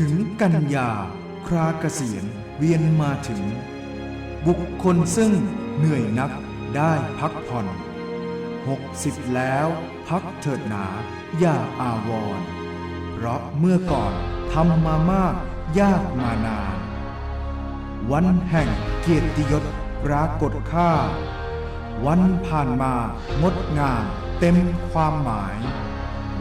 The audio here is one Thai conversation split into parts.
ถึงกันยาคราเกษียณเวียนมาถึง บุคคลซึ่งเหนื่อยนักได้พักผ่อนหกสิบแล้วพักเถิดหนาอย่าอาวรเพราะเมื่อก่อนทำมามากยากมานานวันแห่งเกียรติยศปรากฏค่า วันผ่านมางดงามเต็มความหมาย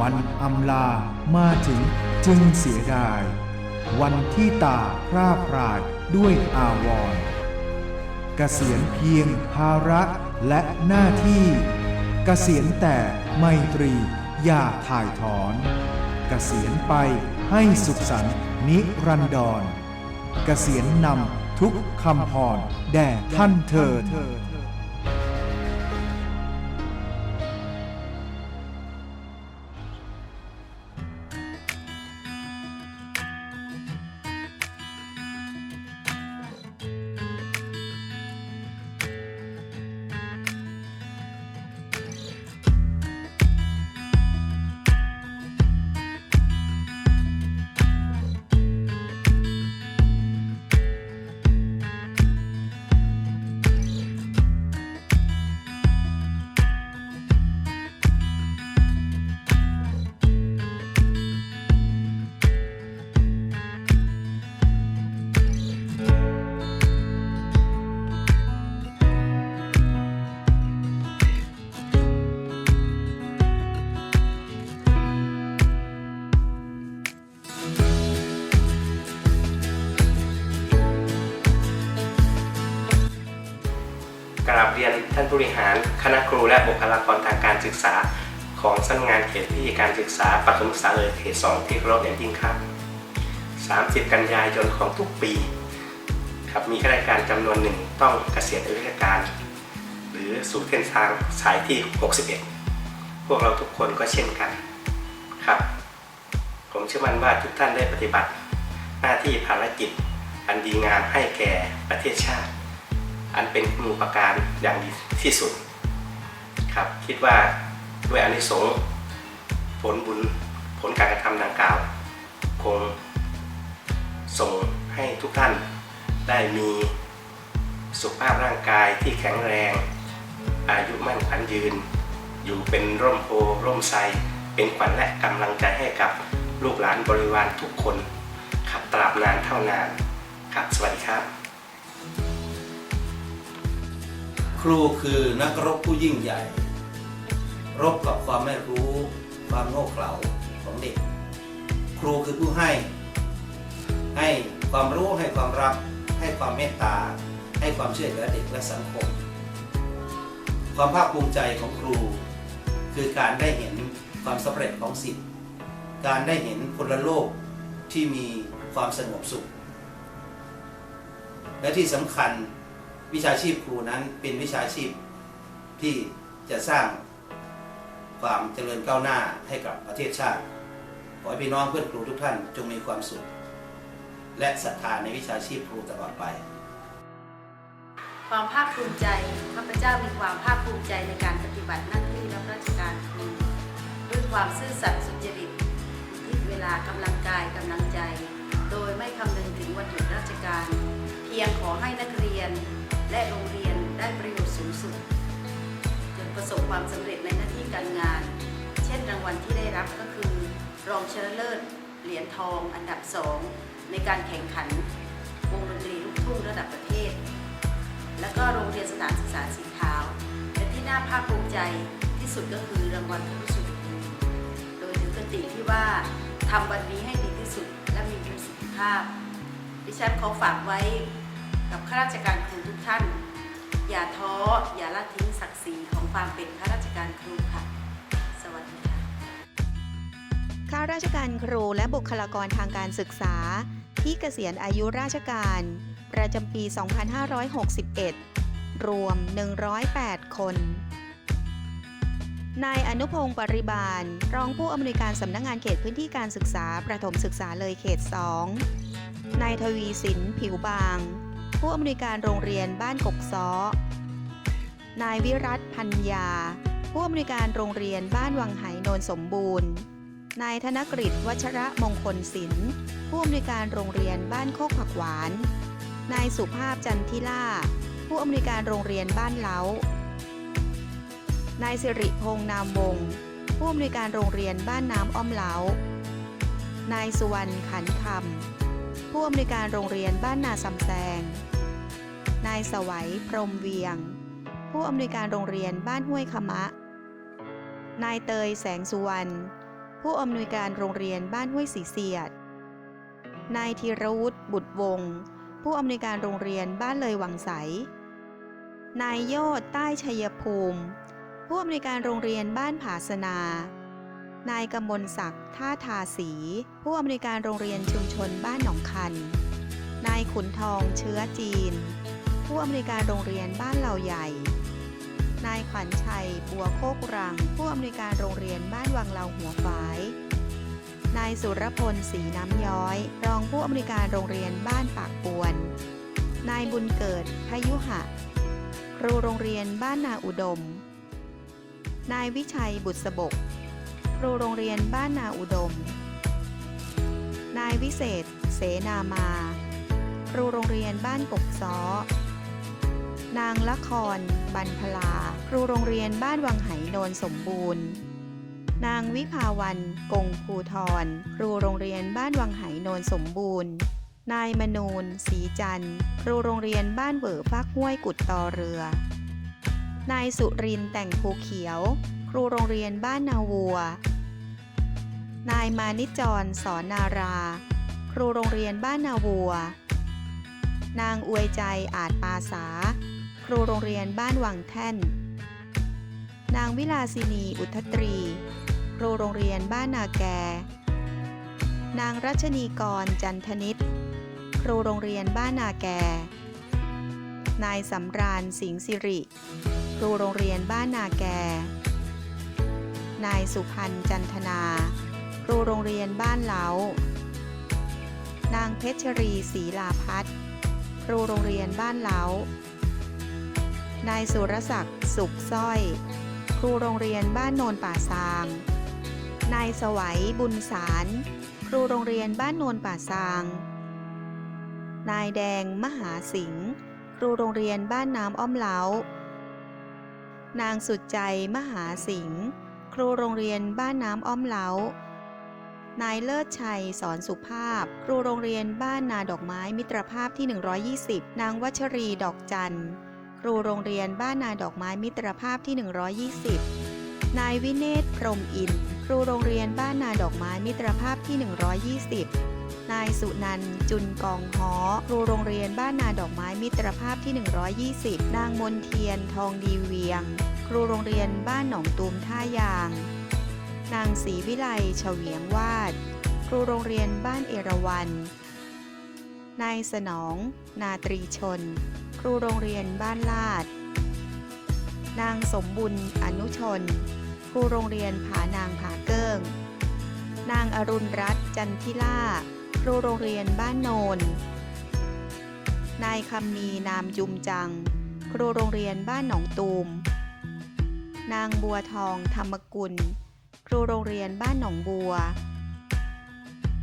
วันอำลามาถึง จึงเสียดาย วันที่ตาพร่าพรายด้วยอาวรณ์เกษียณเพียงภาระและหน้าที่ เกษียณแต่ไมตรีอย่าถ่ายถอน เกษียณไปให้สุขสันต์นิรันดร เกษียณนำทุกคำพรแด่ท่านเถิด ท่านผู้บริหารคณะครูและบุคลากรทางการศึกษา ของสำนักงานเขตพื้นที่การศึกษาประถมศึกษาเลยเขต2ที่เคารพอย่างยิ่งครับ 30 กันยายนของทุกปีครับมีข้าราชการจำนวนหนึ่งต้องเกษียณอายุราชการ หรือสู่เส้นทางสายที่ 61 พวกเราทุกคนก็เช่นกันครับ ผมเชื่อมั่นว่าทุกท่านได้ปฏิบัติ หน้าที่ภารกิจ อันดีงามให้แก่ประเทศชาติ อันเป็นคุณูปการอย่างดีที่สุดครับคิดว่าด้วยอานิสงส์ผลบุญผลการกระทำดังกล่าว คงส่งให้ทุกท่านได้มีสุขภาพร่างกายที่แข็งแรง อายุมั่นขวัญยืน อยู่เป็นร่มโพร่มไทรเป็นขวัญและกำลังใจให้กับลูกหลานบริวารทุกคน ขับตราบนานเท่านานครับสวัสดีครับ ครูคือนักรบผู้ยิ่งใหญ่ รบกับความไม่รู้ความโง่เขลาของเด็ก ครูคือผู้ให้ ให้ความรู้ให้ความรัก ให้ความเมตตา ให้ความช่วยเหลือเด็กและสังคม ความภาคภูมิใจของครู คือการได้เห็นความสำเร็จของสิทธิ์การได้เห็นพลโลกที่มีความสงบสุข และที่สำคัญ วิชาชีพครูนั้นเป็นวิชาชีพที่จะสร้างความเจริญก้าวหน้าให้กับประเทศชาติ ขอให้พี่น้องเพื่อนครูทุกท่านจงมีความสุข และศรัทธาในวิชาชีพครูตลอดไป ความภาคภูมิใจข้าพเจ้ามีความภาคภูมิใจในการปฏิบัติหน้าที่รับราชการครูด้วยความซื่อสัตย์สุจริตทิศเวลากำลังกายกำลังใจ โดยไม่คำนึงถึงวันหยุดราชการ เพียงขอให้นักเรียน และโรงเรียนได้ประโยชน์สูงสุด จนประสบความสำเร็จในหน้าที่การงาน เช่นรางวัลที่ได้รับก็คือ รองชนะเลิศ เหรียญทองอันดับสองในการแข่งขันวงดนตรีลูกทุ่งระดับประเทศ แล้วก็โรงเรียนสถานศึกษาสีขาวและที่น่าภาคภูมิใจที่สุดก็คือรางวัลผู้สุดโดยถือคติที่ว่าทำวันนี้ให้ดีที่สุดและมีประสิทธิภาพดิฉันขอฝากไว้ กับข้าราชการครูทุกท่าน อย่าท้ออย่าละทิ้งศักดิ์ศรีของความเป็นข้าราชการครูค่ะ สวัสดีค่ะข้าราชการครูและบุคลากรทางการศึกษา ที่เกษียณอายุราชการ ประจำปี 2561 รวม 108 คนนายอนุพงศ์ปริบาล รองผู้อำนวยการสำนักงงานเขตพื้นที่การศึกษา ประถมศึกษาเลยเขต 2 นายทวีสินผิวบาง ผู้อำนวยการโรงเรียนบ้านกกซ้อ นายวิรัตพัญญา ผู้อำนวยการโรงเรียนบ้านวังไหโนนสมบูรณ์ นายธนกฤษวัชระมงคลศิลป์ ผู้อำนวยการโรงเรียนบ้านโคกผักหวาน นายสุภาพจันทิล่า ผู้อำนวยการโรงเรียนบ้านเล้า นายสิริพงษ์นามวง ผู้อำนวยการโรงเรียนบ้านน้ำอ้อมเล้านายสุวรรณขันคำ ผู้อำนวยการโรงเรียนบ้านนาซำแซง นายสวัยพรหมเวียง ผู้อำนวยการโรงเรียนบ้านห้วยขมะ นายเตยแสงสุวรรณ ผู้อำนวยการโรงเรียนบ้านห้วยสีเสียด นายธีรวุฒิบุตรวงศ์ผู้อำนวยการโรงเรียนบ้านเลยวังใส นายโยศใต้ชัยภูมิ ผู้อำนวยการโรงเรียนบ้านผาสนา นายกำมลศักดิ์ท่าทาสี ผู้อำนวยการโรงเรียนชุมชนบ้านหนองคัน นายขุนทองเชื้อจีน ผู้อำนวยการโรงเรียนบ้านเหล่าใหญ่ นายขวัญชัยบัวโคกรัง ผู้อำนวยการโรงเรียนบ้านวังเหลาหัวฝาย นายสุรพลศรีน้ำย้อย รองผู้อำนวยการโรงเรียนบ้านปากปวน นายบุญเกิดพยุหะ ครูโรงเรียนบ้านนาอุดม นายวิชัยบุษบก ครูโรงเรียนบ้านนาอุดม นายวิเศษ เสนามา ครูโรงเรียนบ้านกกซ้อนางละคร บันพลา ครูโรงเรียนบ้านวังไหโนนสมบูรณ์ นางวิภาวัน กงภูทร ครูโรงเรียนบ้านวังไหโนนสมบูรณ์ นายมนูนศรีจันทร์ ครูโรงเรียนบ้านเบิฟักห้วยกุดตอเรือ นายสุรินแต่งภูเขียว ครูโรงเรียนบ้านนาวัว นายมานิจรสอนนารา ครูโรงเรียนบ้านนาวัว นางอวยใจอาจปาสา ครูโรงเรียนบ้านวังแท่น นางวิลาสินีอุทตรี ครูโรงเรียนบ้านนาแก นางรัชนีกรจันทนิตครูโรงเรียนบ้านนาแก นายสำราญสิงห์สิริ ครูโรงเรียนบ้านนาแก นายสุพันธ์จันทนา ครูโรงเรียนบ้านเหลานางเพชรีศรีลาพัฒน์ครูโรงเรียนบ้านเหลานายสุรศักดิ์สุขสร้อย ครูโรงเรียนบ้านโนนป่าซาง นายสวัยบุญสาร ครูโรงเรียนบ้านโนนป่าซาง นายแดงมหาสิงห์ครูโรงเรียนบ้านน้ำอ้อมเหลานางสุดใจมหาสิงห์ รูโรงเรียนบ้านน้ำอ้อมเหลานายเลิศชัยสอนสุภาพ ครูโรงเรียนบ้านนาดอกไม้มิตรภาพที่ 120 นางวัชรีดอกจันทร์ครูโรงเรียนบ้านนาดอกไม้มิตรภาพที่ 120 นายวิเนศพรมอิน ครูโรงเรียนบ้านนาดอกไม้มิตรภาพที่ 120 นายสุนันจุนกองหอครูโรงเรียนบ้านนาดอกไม้มิตรภาพที่ 120 นางมนเทียนทองดีเวียง ครูโรงเรียนบ้านหนองตูมท่ายาง นางศรีวิไลเฉวียงวาด ครูโรงเรียนบ้านเอราวัน นายสนอง นาตรีชน ครูโรงเรียนบ้านลาด นางสมบุญอนุชน ครูโรงเรียนผานางผาเกิ้ง นางอรุณรัตน์จันทิล่า ครูโรงเรียนบ้านโนน นายคำมีนามจุมจัง ครูโรงเรียนบ้านหนองตูม นางบัวทองธรรมกุล ครูโรงเรียนบ้านหนองบัว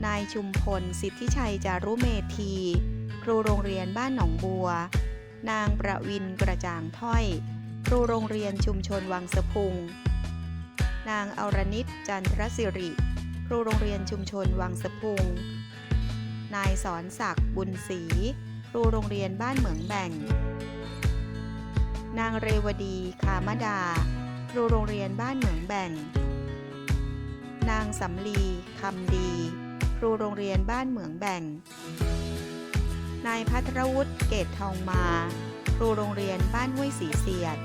นายชุมพลสิทธิชัยจารุเมธี ครูโรงเรียนบ้านหนองบัว นางประวินกระจ่างถ้อย ครูโรงเรียนชุมชนวังสะพุง นางอรนิตจันทรสิริ ครูโรงเรียนชุมชนวังสะพุง นายสอนศักดิ์บุญศรี ครูโรงเรียนบ้านเหมืองแบ่งนางเรวดี คามดา ครูโรงเรียนบ้านเหมืองแบ่ง นางสำลีคำดี ครูโรงเรียนบ้านเหมืองแบ่ง นายพัทรวุฒิเกตทองมา ครูโรงเรียนบ้านห้วยสีเสียด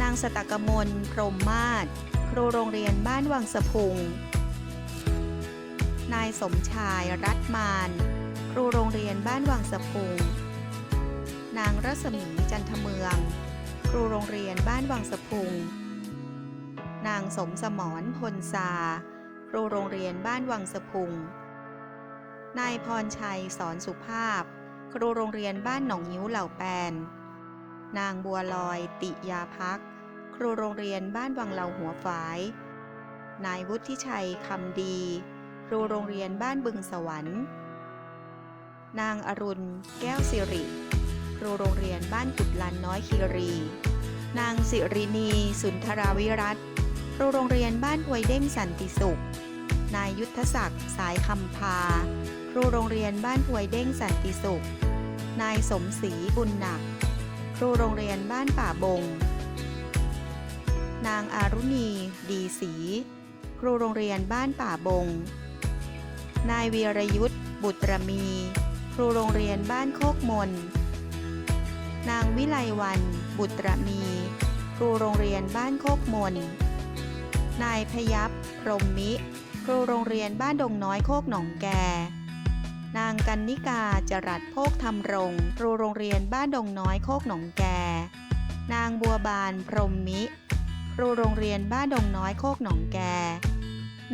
นางสตกมลพรมมาศครูโรงเรียนบ้านวังสะพุง นายสมชายรัตมาน ครูโรงเรียนบ้านวังสะพุง นางรัศมีจันทเมือง ครูโรงเรียนบ้านวังสะพุง นางสมสมรพลซา ครูโรงเรียนบ้านวังสะพุง นายพรชัยสอนสุภาพ ครูโรงเรียนบ้านหนองยิ้วเหล่าแปน นางบัวลอยติยาพัก ครูโรงเรียนบ้านวังเหล่าหัวฝาย นายวุฒิชัยคำดี ครูโรงเรียนบ้านบึงสวรรค์ นางอรุณ แก้วสิริ ครูโรงเรียนบ้านกุดลันน้อยคีรีนางสิรินี สุนทราวิรัต โรงเรียนบ้านพวยเด้งสันติสุข นายยุทธศักดิ์สายคำพา ครูโรงเรียนบ้านพวยเด้งสันติสุข นายสมศรีบุญหนัก ครูโรงเรียนบ้านป่าบง นางอารุณี ดีศรีครูโรงเรียนบ้านป่าบง นายวีรยุทธบุตรมี ครูโรงเรียนบ้านโคกมน นางวิไลวัน บุตรมี ครูโรงเรียนบ้านโคกมน นายพยับพรหมมิ ครูโรงเรียนบ้านดงน้อยโคกหนองแก นางกันนิกาจรัสโภคธรรมรง ครูโรงเรียนบ้านดงน้อยโคกหนองแก นางบัวบานพรหมมิ ครูโรงเรียนบ้านดงน้อยโคกหนองแก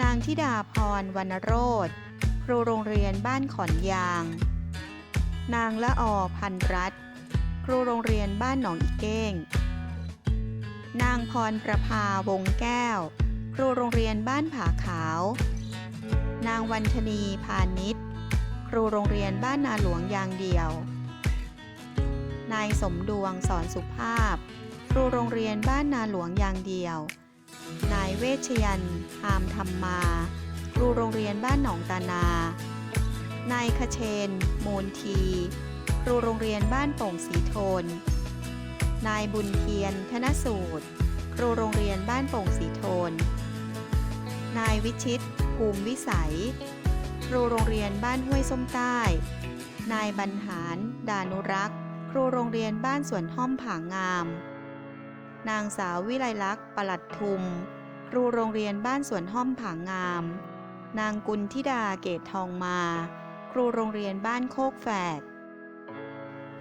นางธิดาพรวรรณโรธครูโรงเรียนบ้านขอนยาง นางละออพันรัตครูโรงเรียนบ้านหนองอีเก้ง นางพรประภาวงแก้ว ครูโรงเรียนบ้านผาขาว นางวันธนีพาณิชย์ครูโรงเรียนบ้านนาหลวงยางเดียว นายสมดวงสอนสุภาพ ครูโรงเรียนบ้านนาหลวงยางเดียว นายเวชยันต์หามธรรมมา ครูโรงเรียนบ้านหนองตานา นายคเชน มูลที ครูโรงเรียนบ้านโป่งสีโทน นายบุญเทียน ธนสูตร ครูโรงเรียนบ้านโป่งสีโทน นายวิชิต ภูมิวิสัย ครูโรงเรียนบ้านห้วยส้มใต้ นายบรรหาร ดานุรักษ์ ครูโรงเรียนบ้านสวนห้อมผางาม นางสาววิไลลักษณ์ประหลัดทุม ครูโรงเรียนบ้านสวนห้อมผางาม นางกุลธิดาเกตทองมา ครูโรงเรียนบ้านโคกแฝด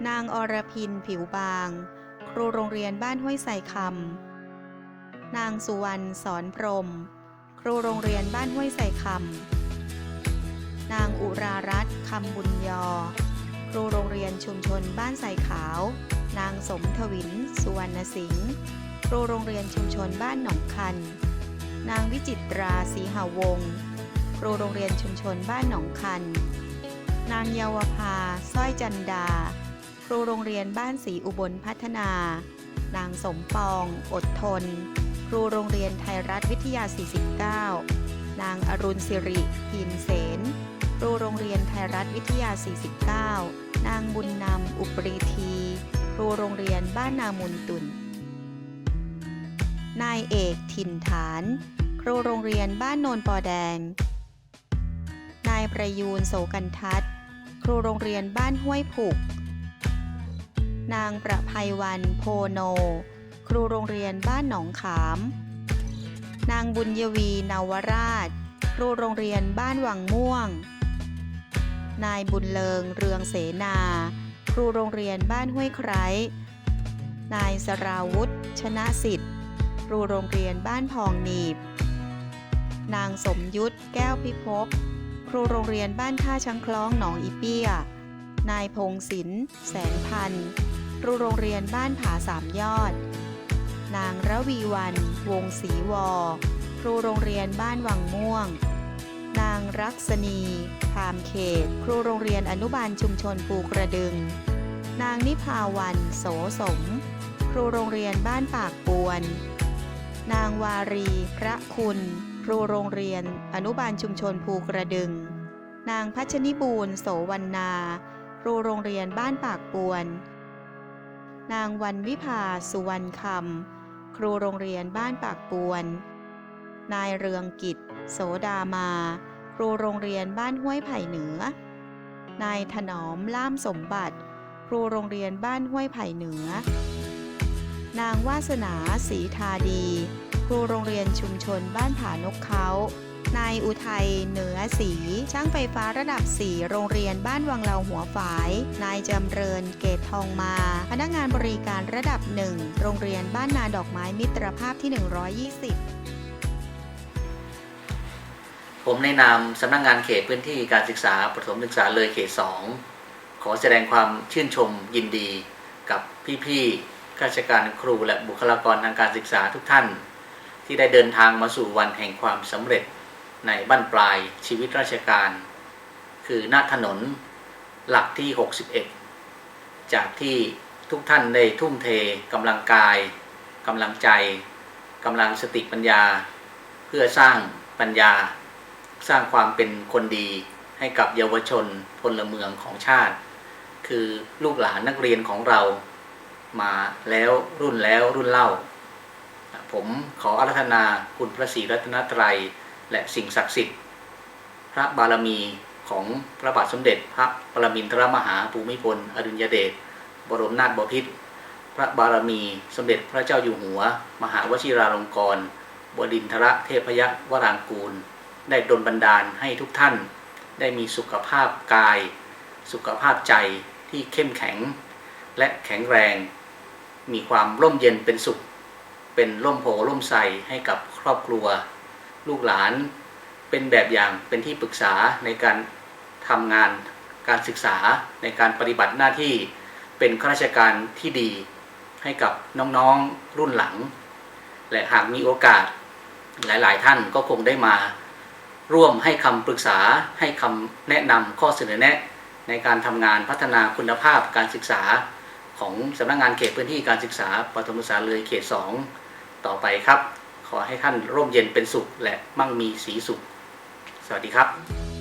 นางอรพินผิวบาง ครูโรงเรียนบ้านห้วยใส่คำนางสุวรรณสอนพรหม รูโรงเรียนบ้านห้วยใส่คำ นางอุรารัตน์คำบุญยอ ครูโรงเรียนชุมชนบ้านใส่ขาว นางสมทวิน สุวรรณสิงห์ ครูโรงเรียนชุมชนบ้านหนองคัน นางวิจิตราศรีหาวง ครูโรงเรียนชุมชนบ้านหนองคัน นางเยาวภาสร้อยจันดา ครูโรงเรียนบ้านศรีอุบลพัฒนา นางสมปอง อดทน ครูโรงเรียนไทยรัฐวิทยา 49 นางอรุณสิริพินเสนครูโรงเรียนไทยรัฐวิทยา 49 นางบุญนำอุปรีที ครูโรงเรียนบ้านนามุนตุน นายเอกถิ่นฐาน ครูโรงเรียนบ้านโนนปอแดง นายประยูนโสกันทัศน์ ครูโรงเรียนบ้านห้วยผูกนางประภัยวันโพโน ครูโรงเรียนบ้านหนองขาม นางบุญยวีนาวราช ครูโรงเรียนบ้านวังม่วง นายบุญเลิงเรืองเสนา ครูโรงเรียนบ้านห้วยไคร้นายสราวุธ ชนะสิทธิ์ ครูโรงเรียนบ้านพองหนีบ นางสมยุทธแก้วพิภพ ครูโรงเรียนบ้านท่าช้างคล้องหนองอีเปียนายพงศิลป์แสนพันธ์ครูโรงเรียนบ้านผาสามยอด นางระวีวัน วงศรีวอ ครูโรงเรียนบ้านวังม่วง นางรักษณีพามเขต ครูโรงเรียนอนุบาลชุมชนปูกระดึง นางนิพาวันโสสม ครูโรงเรียนบ้านปากปวน นางวารีพระคุณ ครูโรงเรียน อนุบาลชุมชนภูกระดึง นางพัชนิบูรโสวรรณา ครูโรงเรียนบ้านปากปวนนางวันวิภาสุวรรณคำ ครูโรงเรียนบ้านปากปวน นายเรืองกิจ โสดามา ครูโรงเรียนบ้านห้วยไผ่เหนือ นายถนอมล่ามสมบัติ ครูโรงเรียนบ้านห้วยไผ่เหนือ นางวาสนาศรีทาดี ครูโรงเรียนชุมชนบ้านผานกเขา นายอุทัยเหนือศรีช่างไฟฟ้าระดับ 4 โรงเรียนบ้านวังเหลาหัวฝาย นายจำเริญเกตทองมา พนักงานบริการระดับ 1 โรงเรียนบ้านนาดอกไม้มิตรภาพที่ 120ผมในนามสำนักงงานเขตพื้นที่การศึกษาประถมศึกษาเลยเขต 2 ขอแสดงความชื่นชมยินดีกับพี่ๆข้าราชการครูและบุคลากรทางการศึกษาทุกท่าน ที่ได้เดินทางมาสู่วันแห่งความสำเร็จ ในบั้นปลายชีวิตราชการ คือหน้าถนนหลักที่ 61 จากที่ทุกท่านได้ทุ่มเทกำลังกายกำลังใจกำลังสติปัญญา เพื่อสร้างปัญญา สร้างความเป็นคนดีให้กับเยาวชนพลเมืองของชาติ คือลูกหลานนักเรียนของเรามาแล้วรุ่นแล้วรุ่นเล่า ผมขออารัธนาคุณพระศรีรัตนตรัย และสิ่งศักดิ์สิทธิ์ พระบารมีของพระบาทสมเด็จ พระปรมินทรมหาภูมิพล อดุลยเดชบรมนาถบพิตรพระบารมีสมเด็จพระเจ้าอยู่หัว มหาวชิราลงกรณบดินทรเทพยวรางกูล ได้ดลบันดาลให้ทุกท่าน ได้มีสุขภาพกาย สุขภาพใจที่เข้มแข็ง และแข็งแรง มีความร่มเย็นเป็นสุข เป็นร่มโพร่มใสให้กับครอบครัว ลูกหลานเป็นแบบอย่างเป็นที่ปรึกษาในการทำงานการศึกษาในการปฏิบัติหน้าที่เป็นข้าราชการที่ดี ให้กับน้องๆรุ่นหลัง และหากมีโอกาสหลายๆ ท่านก็คงได้มาร่วมให้คำปรึกษาให้คำแนะนำข้อเสนอแนะ ในการทำงานพัฒนาคุณภาพการศึกษาของสำนักงานเขตพื้นที่การศึกษาปฐมศึกษาเลยเขต 2 ต่อไปครับ ขอให้ท่านร่มเย็นเป็นสุขและมั่งมีสีสุข สวัสดีครับ